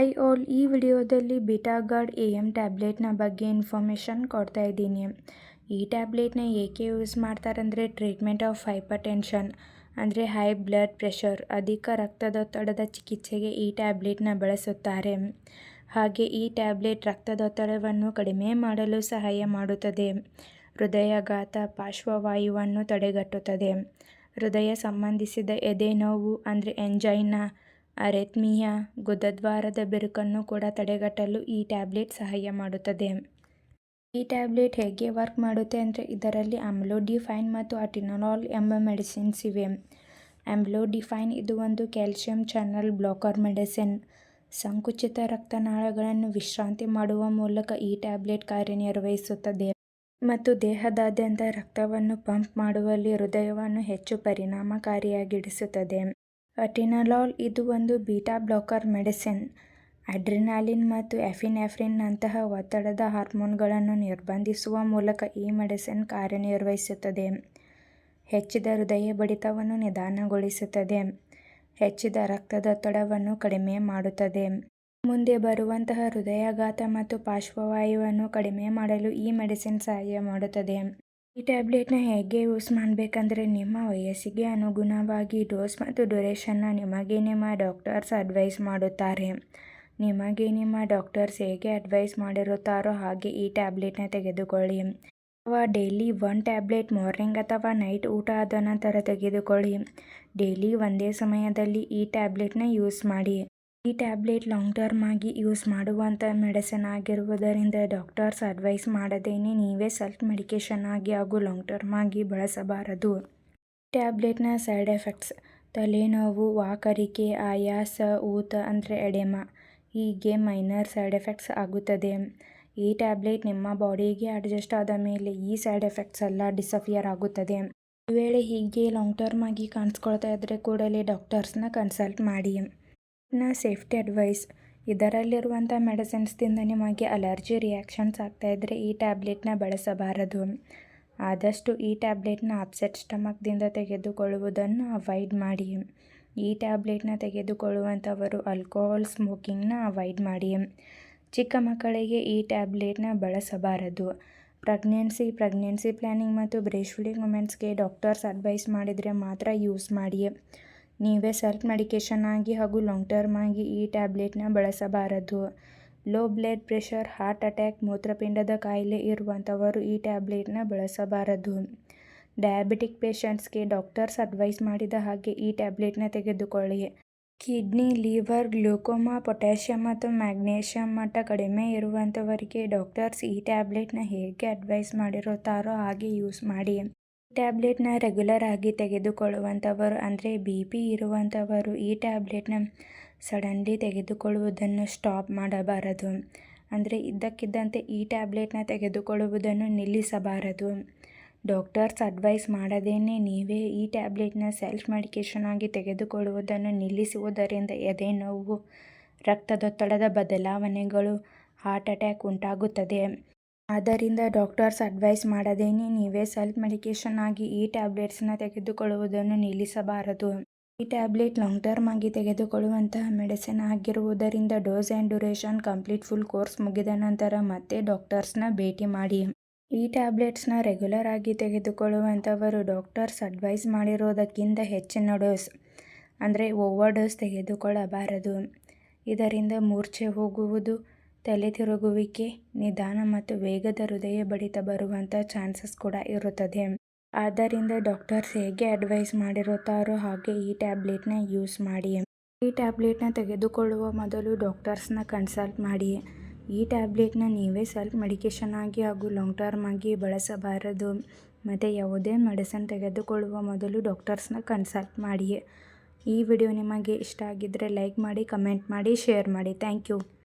Hi all ಈ ವಿಡಿಯೋದಲ್ಲಿ ಬಿಟಾಗಾರ್ಡ್ A M ಟ್ಯಾಬ್ಲೆಟ್ನ ಬಗ್ಗೆ ಇನ್ಫಾರ್ಮೇಷನ್ ಕೊಡ್ತಾ ಇದ್ದೀನಿ. ಈ ಟ್ಯಾಬ್ಲೆಟ್ನ ಏಕೆ ಯೂಸ್ ಮಾಡ್ತಾರಂದರೆ ಟ್ರೀಟ್ಮೆಂಟ್ ಆಫ್ ಹೈಪರ್ ಟೆನ್ಷನ್ ಅಂದರೆ ಹೈ ಬ್ಲಡ್ ಪ್ರೆಷರ್ ಅಧಿಕ ರಕ್ತದೊತ್ತಡದ ಚಿಕಿತ್ಸೆಗೆ ಈ ಟ್ಯಾಬ್ಲೆಟ್ನ ಬಳಸುತ್ತಾರೆ. ಹಾಗೆ ಈ ಟ್ಯಾಬ್ಲೆಟ್ ರಕ್ತದೊತ್ತಡವನ್ನು ಕಡಿಮೆ ಮಾಡಲು ಸಹಾಯ ಮಾಡುತ್ತದೆ. ಹೃದಯಾಘಾತ, ಪಾರ್ಶ್ವವಾಯುವನ್ನು ತಡೆಗಟ್ಟುತ್ತದೆ. ಹೃದಯ ಸಂಬಂಧಿಸಿದ ಎದೆ ನೋವು, ಅಂದರೆ ಎಂಜೈನಾ ಅರೆತ್ಮಿಯಾ ಗುದದ್ವಾರದ ಬಿರುಕನ್ನು ಕೂಡ ತಡೆಗಟ್ಟಲು ಈ ಟ್ಯಾಬ್ಲೆಟ್ ಸಹಾಯ ಮಾಡುತ್ತದೆ. ಈ ಟ್ಯಾಬ್ಲೆಟ್ ಹೇಗೆ ವರ್ಕ್ ಮಾಡುತ್ತೆ ಅಂದರೆ ಇದರಲ್ಲಿ ಆಮ್ಲೋಡಿಫೈನ್ ಮತ್ತು ಅಟಿನೊಲಾಲ್ ಎಂಬ ಮೆಡಿಸಿನ್ಸ್ ಇವೆ. ಆಮ್ಲೋಡಿಫೈನ್ ಇದು ಒಂದು ಕ್ಯಾಲ್ಸಿಯಂ ಚಾನಲ್ ಬ್ಲಾಕರ್ ಮೆಡಿಸಿನ್. ಸಂಕುಚಿತ ರಕ್ತನಾಳಗಳನ್ನು ವಿಶ್ರಾಂತಿ ಮಾಡುವ ಮೂಲಕ ಈ ಟ್ಯಾಬ್ಲೆಟ್ ಕಾರ್ಯನಿರ್ವಹಿಸುತ್ತದೆ. ಮತ್ತು ದೇಹದಾದ್ಯಂತ ರಕ್ತವನ್ನು ಪಂಪ್ ಮಾಡುವಲ್ಲಿ ಹೃದಯವನ್ನು ಹೆಚ್ಚು ಪರಿಣಾಮಕಾರಿಯಾಗಿಡಿಸುತ್ತದೆ. ಅಟಿನಲಾಲ್ ಇದು ಒಂದು ಬೀಟಾ ಬ್ಲಾಕರ್ ಮೆಡಿಸಿನ್. ಅಡ್ರಿನಾಲಿನ್ ಮತ್ತು ನಂತಹ ಒತ್ತಡದ ಹಾರ್ಮೋನ್ಗಳನ್ನು ನಿರ್ಬಂಧಿಸುವ ಮೂಲಕ ಈ ಮೆಡಿಸಿನ್ ಕಾರ್ಯನಿರ್ವಹಿಸುತ್ತದೆ. ಹೆಚ್ಚಿದ ಹೃದಯ ಬಡಿತವನ್ನು ನಿಧಾನಗೊಳಿಸುತ್ತದೆ. ಹೆಚ್ಚಿದ ರಕ್ತದೊತ್ತಡವನ್ನು ಕಡಿಮೆ ಮಾಡುತ್ತದೆ. ಮುಂದೆ ಬರುವಂತಹ ಹೃದಯಾಘಾತ ಮತ್ತು ಪಾರ್ಶ್ವವಾಯುವನ್ನು ಕಡಿಮೆ ಮಾಡಲು ಈ ಮೆಡಿಸಿನ್ ಸಹಾಯ ಮಾಡುತ್ತದೆ. ಈ ಟ್ಯಾಬ್ಲೆಟ್ನ ಹೇಗೆ ಯೂಸ್ ಮಾಡಬೇಕಂದ್ರೆ ನಿಮ್ಮ ವಯಸ್ಸಿಗೆ ಅನುಗುಣವಾಗಿ ಡೋಸ್ ಮತ್ತು ಡ್ಯೂರೇಷನ್ನ ನಿಮಗೆ ನಿಮ್ಮ ಡಾಕ್ಟರ್ಸ್ ಅಡ್ವೈಸ್ ಮಾಡುತ್ತಾರೆ. ನಿಮಗೆ ನಿಮ್ಮ ಡಾಕ್ಟರ್ಸ್ ಹೇಗೆ ಅಡ್ವೈಸ್ ಮಾಡಿರುತ್ತಾರೋ ಹಾಗೆ ಈ ಟ್ಯಾಬ್ಲೆಟ್ನ ತೆಗೆದುಕೊಳ್ಳಿ. ಅಥವಾ ಡೈಲಿ ಒನ್ ಟ್ಯಾಬ್ಲೆಟ್ ಮಾರ್ನಿಂಗ್ ಅಥವಾ ನೈಟ್ ಊಟ ಆದ ನಂತರ ತೆಗೆದುಕೊಳ್ಳಿ. ಡೈಲಿ ಒಂದೇ ಸಮಯದಲ್ಲಿ ಈ ಟ್ಯಾಬ್ಲೆಟ್ನ ಯೂಸ್ ಮಾಡಿ. ಈ ಟ್ಯಾಬ್ಲೆಟ್ ಲಾಂಗ್ ಟರ್ಮ್ ಆಗಿ ಯೂಸ್ ಮಾಡುವಂಥ ಮೆಡಿಸಿನ್ ಆಗಿರುವುದರಿಂದ ಡಾಕ್ಟರ್ಸ್ ಅಡ್ವೈಸ್ ಮಾಡದೇನೆ ನೀವೇ ಸೆಲ್ಫ್ ಮೆಡಿಕೇಷನ್ ಆಗಿ ಹಾಗೂ ಲಾಂಗ್ ಟರ್ಮ್ ಆಗಿ ಬಳಸಬಾರದು. ಟ್ಯಾಬ್ಲೆಟ್ನ ಸೈಡ್ ಎಫೆಕ್ಟ್ಸ್, ತಲೆನೋವು, ವಾಕರಿಕೆ, ಆಯಾಸ, ಊತ ಅಂದರೆ ಎಡೆಮಾ, ಹೀಗೆ ಮೈನರ್ ಸೈಡ್ ಎಫೆಕ್ಟ್ಸ್ ಆಗುತ್ತದೆ. ಈ ಟ್ಯಾಬ್ಲೆಟ್ ನಿಮ್ಮ ಬಾಡಿಗೆ ಅಡ್ಜಸ್ಟ್ ಆದ ಮೇಲೆ ಈ ಸೈಡ್ ಎಫೆಕ್ಟ್ಸ್ ಎಲ್ಲ ಡಿಸಫಿಯರ್ ಆಗುತ್ತದೆ. ಈ ವೇಳೆ ಹೀಗೆ ಲಾಂಗ್ ಟರ್ಮ್ ಆಗಿ ಕಾಣಿಸ್ಕೊಳ್ತಾ ಇದ್ದರೆ ಕೂಡಲೇ ಡಾಕ್ಟರ್ಸ್ನ ಕನ್ಸಲ್ಟ್ ಮಾಡಿ. ನ ಸೇಫ್ಟಿ ಅಡ್ವೈಸ್. ಇದರಲ್ಲಿರುವಂಥ ಮೆಡಿಸಿನ್ಸ್ದಿಂದ ನಿಮಗೆ ಅಲರ್ಜಿ ರಿಯಾಕ್ಷನ್ಸ್ ಆಗ್ತಾಯಿದ್ರೆ ಈ ಟ್ಯಾಬ್ಲೆಟ್ನ ಬಳಸಬಾರದು. ಆದಷ್ಟು ಈ ಟ್ಯಾಬ್ಲೆಟ್ನ ಅಪ್ಸೆಟ್ ಸ್ಟಮಕ್ದಿಂದ ತೆಗೆದುಕೊಳ್ಳುವುದನ್ನು ಅವಾಯ್ಡ್ ಮಾಡಿ. ಈ ಟ್ಯಾಬ್ಲೆಟ್ನ ತೆಗೆದುಕೊಳ್ಳುವಂಥವರು ಆಲ್ಕೋಹಾಲ್ ಸ್ಮೋಕಿಂಗ್ನ ಅವಾಯ್ಡ್ ಮಾಡಿ. ಚಿಕ್ಕ ಮಕ್ಕಳಿಗೆ ಈ ಟ್ಯಾಬ್ಲೆಟ್ನ ಬಳಸಬಾರದು. ಪ್ರೆಗ್ನೆನ್ಸಿ ಪ್ರೆಗ್ನೆನ್ಸಿ ಪ್ಲ್ಯಾನಿಂಗ್ ಮತ್ತು ಬ್ರೇಸ್ಟ್ ಫೀಡಿಂಗ್ ವುಮೆನ್ಸ್ಗೆ ಡಾಕ್ಟರ್ಸ್ ಅಡ್ವೈಸ್ ಮಾಡಿದರೆ ಮಾತ್ರ ಯೂಸ್ ಮಾಡಿ. ನೀವೇ ಸೆಲ್ಫ್ ಮೆಡಿಕೇಷನ್ ಆಗಿ ಹಾಗೂ ಲಾಂಗ್ ಟರ್ಮ್ ಆಗಿ ಈ ಟ್ಯಾಬ್ಲೆಟ್ನ ಬಳಸಬಾರದು. Low blood pressure heart attack ಮೂತ್ರಪಿಂಡದ ಕಾಯಿಲೆ ಇರುವಂಥವರು ಈ ಟ್ಯಾಬ್ಲೆಟ್ನ ಬಳಸಬಾರದು. ಡಯಾಬಿಟಿಕ್ ಪೇಷಂಟ್ಸ್ಗೆ ಡಾಕ್ಟರ್ಸ್ ಅಡ್ವೈಸ್ ಮಾಡಿದ ಹಾಗೆ ಈ ಟ್ಯಾಬ್ಲೆಟ್ನ ತೆಗೆದುಕೊಳ್ಳಿ. ಕಿಡ್ನಿ ಲಿವರ್ ಗ್ಲೂಕೋಮಾ ಪೊಟ್ಯಾಷಿಯಮ್ ಮತ್ತು ಮ್ಯಾಗ್ನೇಷಿಯಮ್ ಮಟ್ಟ ಕಡಿಮೆ ಇರುವಂಥವರಿಗೆ ಡಾಕ್ಟರ್ಸ್ ಈ ಟ್ಯಾಬ್ಲೆಟ್ನ ಹೇಗೆ ಅಡ್ವೈಸ್ ಮಾಡಿರುತ್ತಾರೋ ಹಾಗೆ ಯೂಸ್ ಮಾಡಿ. ಟ್ಯಾಬ್ಲೆಟ್ನ ರೆಗ್ಯುಲರ್ ಆಗಿ ತೆಗೆದುಕೊಳ್ಳುವಂಥವರು, ಅಂದರೆ ಬಿ ಪಿ ಇರುವಂಥವರು, ಈ ಟ್ಯಾಬ್ಲೆಟ್ನ ಸಡನ್ಲಿ ತೆಗೆದುಕೊಳ್ಳುವುದನ್ನು ಸ್ಟಾಪ್ ಮಾಡಬಾರದು. ಅಂದರೆ ಇದ್ದಕ್ಕಿದ್ದಂತೆ ಈ ಟ್ಯಾಬ್ಲೆಟ್ನ ತೆಗೆದುಕೊಳ್ಳುವುದನ್ನು ನಿಲ್ಲಿಸಬಾರದು. ಡಾಕ್ಟರ್ಸ್ ಅಡ್ವೈಸ್ ಮಾಡದೇನೆ ನೀವೇ ಈ ಟ್ಯಾಬ್ಲೆಟ್ನ ಸೆಲ್ಫ್ ಮೆಡಿಕೇಷನ್ ಆಗಿ ತೆಗೆದುಕೊಳ್ಳುವುದನ್ನು ನಿಲ್ಲಿಸುವುದರಿಂದ ಎದೆ ನೋವು, ರಕ್ತದೊತ್ತಡದ ಬದಲಾವಣೆಗಳು, ಹಾರ್ಟ್ ಅಟ್ಯಾಕ್ ಉಂಟಾಗುತ್ತದೆ. ಆದ್ದರಿಂದ ಡಾಕ್ಟರ್ಸ್ ಅಡ್ವೈಸ್ ಮಾಡದೇನೆ ನೀವೇ ಸೆಲ್ಫ್ ಮೆಡಿಕೇಷನ್ ಆಗಿ ಈ ಟ್ಯಾಬ್ಲೆಟ್ಸ್ನ ತೆಗೆದುಕೊಳ್ಳುವುದನ್ನು ನಿಲ್ಲಿಸಬಾರದು. ಈ ಟ್ಯಾಬ್ಲೆಟ್ ಲಾಂಗ್ ಟರ್ಮ್ ಆಗಿ ತೆಗೆದುಕೊಳ್ಳುವಂತಹ ಮೆಡಿಸಿನ್ ಆಗಿರುವುದರಿಂದ dose and duration complete full course ಮುಗಿದ ನಂತರ ಮತ್ತೆ ಡಾಕ್ಟರ್ಸ್ನ ಭೇಟಿ ಮಾಡಿ. ಈ ಟ್ಯಾಬ್ಲೆಟ್ಸ್ನ ರೆಗ್ಯುಲರ್ ಆಗಿ ತೆಗೆದುಕೊಳ್ಳುವಂಥವರು ಡಾಕ್ಟರ್ಸ್ ಅಡ್ವೈಸ್ ಮಾಡಿರೋದಕ್ಕಿಂತ ಹೆಚ್ಚಿನ ಡೋಸ್, ಅಂದರೆ ಓವರ್ ಡೋಸ್ ತೆಗೆದುಕೊಳ್ಳಬಾರದು. ಇದರಿಂದ ಮೂರ್ಛೆ ಹೋಗುವುದು ತಲೆ ತಿರುಗುವಿಕೆ ನಿಧಾನ ಮತ್ತು ವೇಗದ ಹೃದಯ ಬಡಿತ ಬರುವಂಥ ಚಾನ್ಸಸ್ ಕೂಡ ಇರುತ್ತದೆ. ಆದ್ದರಿಂದ ಡಾಕ್ಟರ್ಸ್ ಹೇಗೆ ಅಡ್ವೈಸ್ ಮಾಡಿರುತ್ತಾರೋ ಹಾಗೆ ಈ ಟ್ಯಾಬ್ಲೆಟ್ನ ಯೂಸ್ ಮಾಡಿ. ಈ ಟ್ಯಾಬ್ಲೆಟ್ನ ತೆಗೆದುಕೊಳ್ಳುವ ಮೊದಲು ಡಾಕ್ಟರ್ಸ್ನ ಕನ್ಸಲ್ಟ್ ಮಾಡಿ. ಈ ಟ್ಯಾಬ್ಲೆಟ್ನ ನೀವೇ ಸೆಲ್ಫ್ ಮೆಡಿಕೇಷನ್ ಆಗಿ ಹಾಗೂ ಲಾಂಗ್ ಟರ್ಮ್ ಆಗಿ ಬಳಸಬಾರದು. ಮತ್ತು ಯಾವುದೇ ಮೆಡಿಸನ್ ತೆಗೆದುಕೊಳ್ಳುವ ಮೊದಲು ಡಾಕ್ಟರ್ಸ್ನ ಕನ್ಸಲ್ಟ್ ಮಾಡಿ. ಈ ವಿಡಿಯೋ ನಿಮಗೆ ಇಷ್ಟ ಆಗಿದ್ದರೆ ಲೈಕ್ ಮಾಡಿ, ಕಮೆಂಟ್ ಮಾಡಿ, ಶೇರ್ ಮಾಡಿ. Thank you.